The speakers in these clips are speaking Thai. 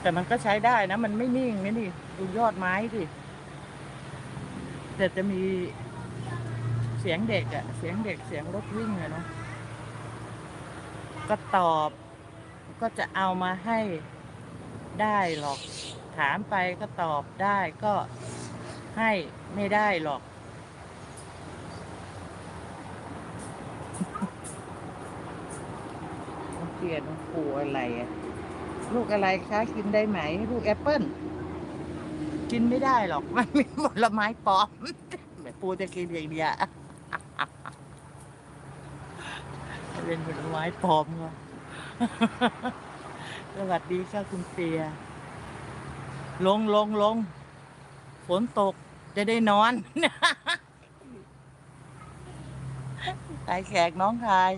แต่มันก็ใช้ได้นะ มันไม่นิ่งนี่ดิดูยอดไม้ดิแต่จะมีเสียงเด็กอะเสียงเด็กเสียงรถวิ่งอะเนาะก็ตอบก็จะเอามาให้ได้หรอก ถามไปก็ตอบได้ก็ให้ไม่ได้หรอก น้อง เกียนปูอะไรอะลูกอะไรคะกินได้ไหมลูกแอปเปิ้ลกินไม่ได้หรอก มันมีผลไม้ปลอมแม่ปูจะกินอย่างเดียวเป็นผลไม้ปลอมเหรอสวัสดีค่ะคุณเปีย ลงลงลงฝนตกจะได้นอนตายแขกน้องชาย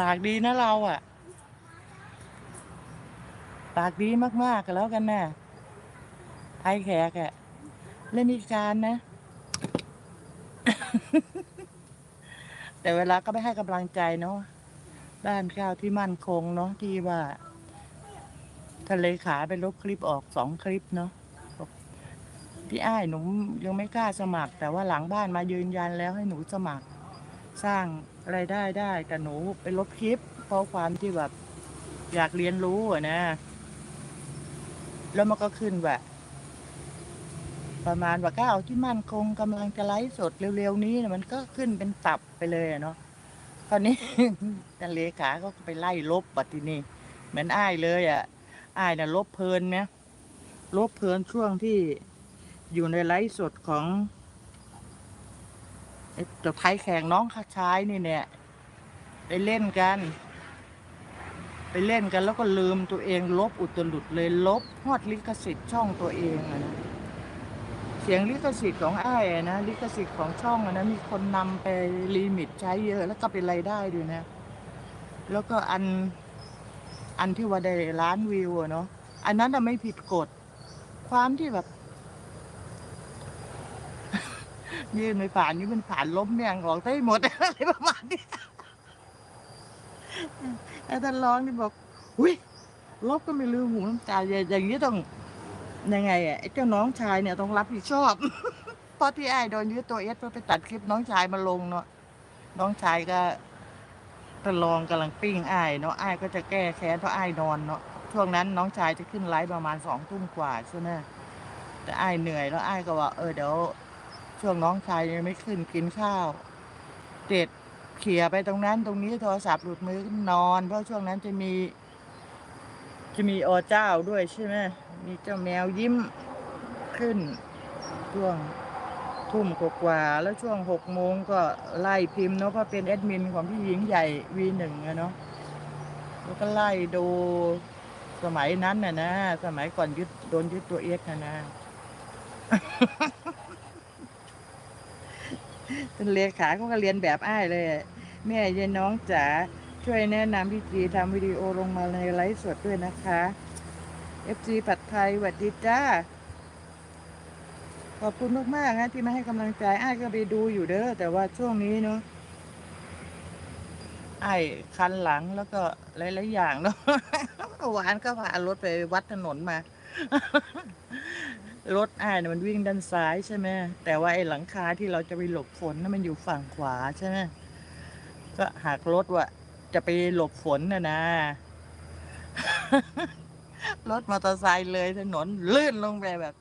ปากดีนะเราอะ ปากดีมากๆกันแล้วกันนะไอ้แขกอะเล่นนิการนะ แต่เวลาก็ไม่ให้กำลังใจเนาะด้านข้าวที่มั่นคงเนาะที่ว่าทะเลขาไปลบคลิปออกสองคลิปเนาะพี่อ้ายหนูยังไม่กล้าสมัคร แต่ว่าหลังบ้านมายืนยันแล้วให้หนูสมัคร สร้างไรายได้ได้แต่หนูไปลบคลิปเพราะความที่แบบอยากเรียนรู้อะนะ แล้วมันก็ขึ้นแบบ ประมาณว่าก้าวที่มั่นคงกำลังจะไลฟ์สดเร็วๆนี้นะมันก็ขึ้นเป็นตับไปเลยอะเนาะคราวนี้ แต่เลขาก็ไปไล่ลบปัดทีนี้เหมือนอ้ายเลยอะอ้ายน่ะลบเพลินไหมลบเพลินช่วงที่อยู่ในไลฟ์สดของ ไอ้ตัวไทยแข่งน้องข้าชายนี่เนี่ยไปเล่นกัน ไปเล่นกันแล้วก็ลืมตัวเองลบอุตลุดเลยลบฮอดลิขสิทธิ์ช่องตัวเองอะนะเสียงลิขสิทธิ์ของอ้ายนะลิขสิทธิ์ของช่องนะมีคนนำไปลิมิตใช้เยอะ แล้วก็เป็นรายได้ด้วยนะ แล้วก็อันอันที่ว่าได้ล้านวิวเนาะอันนั้นอะไม่ผิดกฎ ความที่แบบ ยื่นไม่ผ่านนี่มันผ่านล้มแมงออกได้หมดอะไรประมาณนี้แล้วท่านร้องนี่บอกอุ้ยลบก็ไม่ลืมหูน้ำตาอย่างย่างนี้ต้องยังไงอะไอ้เจ้าน้องชายเนี่ยต้องรับผิดชอบเพราะที่ไอ้โดนยึดตัวเอสเพื่อไปตัดคลิปน้องชายมาลงเนาะน้องชายก็ตะลองกำลังปิ้งไอ้เนาะไอ้ก็จะแก้แค้นเพราะไอ้นอนเนาะช่วงนั้นน้องชายจะขึ้นไลฟ์ประมาณสองทุ่มกว่าใช่ไหมแต่ไอ้เหนื่อยแล้วไอ้ก็ว่าเออเดี๋ยว ช่วงน้องชายยังไม่ขึ้นกินข้าวเด็ดเขี่ยไปตรงนั้น ตรงนี้โทรศัพท์หลุดมือนอน เพราะช่วงนั้นจะมี จะมีอเจ้าด้วยใช่ไหมมีเจ้าแมวยิ้มขึ้น ช่วงทุ่มกว่าๆแล้วช่วงหกโมงก็ไล่พิมพ์เนาะเพราะเป็นแอดมินของพี่หญิงใหญ่วีหนึ่งอะเนาะแล้วก็ไล่ดูสมัยนั้นน่ะนะ สมัยก่อนยึดโดนยึดตัวเอ็กนะนะ เลขาเขาก็เรียนแบบอ้ายเลย แม่ยายน้องจ๋าช่วยแนะนำพี่จีทำวิดีโอลงมาในไลฟ์สดด้วยนะคะ FC ผัดไทยหวัดดีจ้า ขอบคุณมากๆนะที่มาให้กำลังใจอ้ายก็ไปดูอยู่เด้อแต่ว่าช่วงนี้เนาะไอ้คันหลังแล้วก็หลายๆอย่างเนาะเมื่อวานก็พารถไปวัดถนนมา รถอ้ายเนี่มันวิ่งด้านซ้ายใช่ไหมแต่ว่าไอ้หลังคาที่เราจะไปหลบฝนน่ะมันอยู่ฝั่งขวาใช่ไหมก็หักรถว่าจะไปหลบฝนนะนะ รถมอเตอร์ไซค์เลยถนนลื่นลงไปแบบ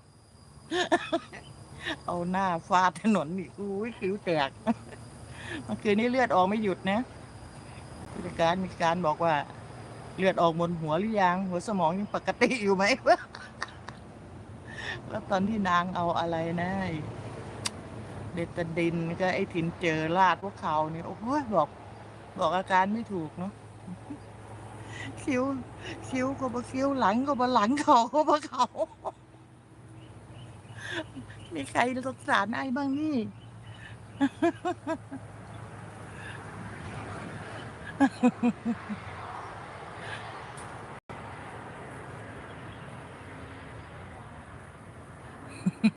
เอาหน้าฟาดถนนอีกอุ้ยคิ้วแตกเมื่อคืนนี้เลือดออกไม่หยุดนะผู้จัดการมีการบอกว่า เลือดออกบนหัวหรือยัง หัวสมองยังปกติอยู่ไหม แล้วตอนที่นางเอาอะไรนะเดตาดินก็ไอ้ถินเจอลาดพวกเขาเนี่ยโอ้โหบอก บอกอาการไม่ถูกเนาะคิ้ว คิ้วก็บ่คิ้วหลังก็บ่หลังเขาก็บ่เขา มีใครสงสารไอ้บ้างนี่